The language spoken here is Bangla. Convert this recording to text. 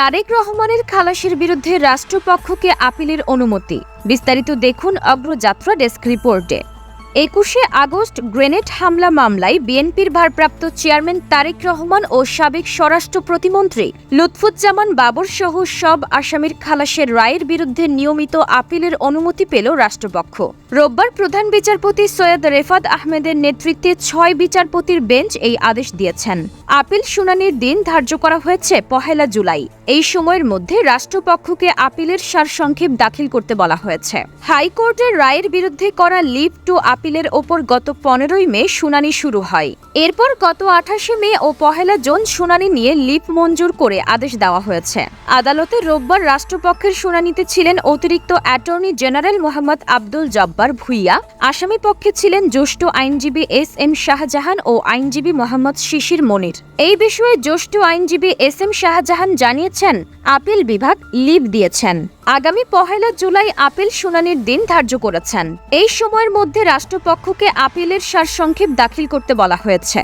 তারেক রহমানের খালাসের বিরুদ্ধে রাষ্ট্রপক্ষকে আপিলের অনুমতি। বিস্তারিত দেখুন অগ্রযাত্রা ডেস্ক রিপোর্টে। একুশে আগস্ট গ্রেনেড হামলা মামলায় বিএনপির ভারপ্রাপ্ত চেয়ারম্যান তারেক রহমান ও সাবেক স্বরাষ্ট্র প্রতিমন্ত্রী লুৎফুজ্জামান বাবর সহ সব আসামির খালাসের রায়ের বিরুদ্ধে নিয়মিত আপিলের অনুমতি পেল রাষ্ট্রপক্ষ। রোববার প্রধান বিচারপতি সৈয়দ রেফাত আহমেদের নেতৃত্বে ছয় বিচারপতির বেঞ্চ এই আদেশ দিয়েছেন। আপিল শুনানির দিন ধার্য করা হয়েছে পহেলা জুলাই। এই সময়ের মধ্যে রাষ্ট্রপক্ষকে আপিলের সারসংক্ষেপ দাখিল করতে বলা হয়েছে। হাইকোর্টের রায়ের বিরুদ্ধে করা লিভ টু আপিলের ওপর গত পনেরোই মে শুনানি শুরু হয়। এরপর গত আঠাশে মে ও পহেলা জুন শুনানি নিয়ে লিভ মঞ্জুর করে আদেশ দেওয়া হয়েছে। আদালতে রোববার রাষ্ট্রপক্ষের শুনানিতে ছিলেন অতিরিক্ত অ্যাটর্নি জেনারেল মোহাম্মদ আব্দুল জব্বার ভুইয়া আসামি পক্ষে ছিলেন জ্যেষ্ঠ আইনজীবী এস এম শাহজাহান ও আইনজীবী মোহাম্মদ শিশির মনির। এই বিষয়ে জ্যেষ্ঠ আইনজীবী এস এম শাহজাহান জানিয়েছেন, আপিল বিভাগ লিভ দিয়েছেন। আগামী পহেলা জুলাই আপিল শুনানির দিন ধার্য করেছেন। এই সময়ের মধ্যে রাষ্ট্রপক্ষকে আপিলের সারসংক্ষেপ দাখিল করতে বলা হয়েছে।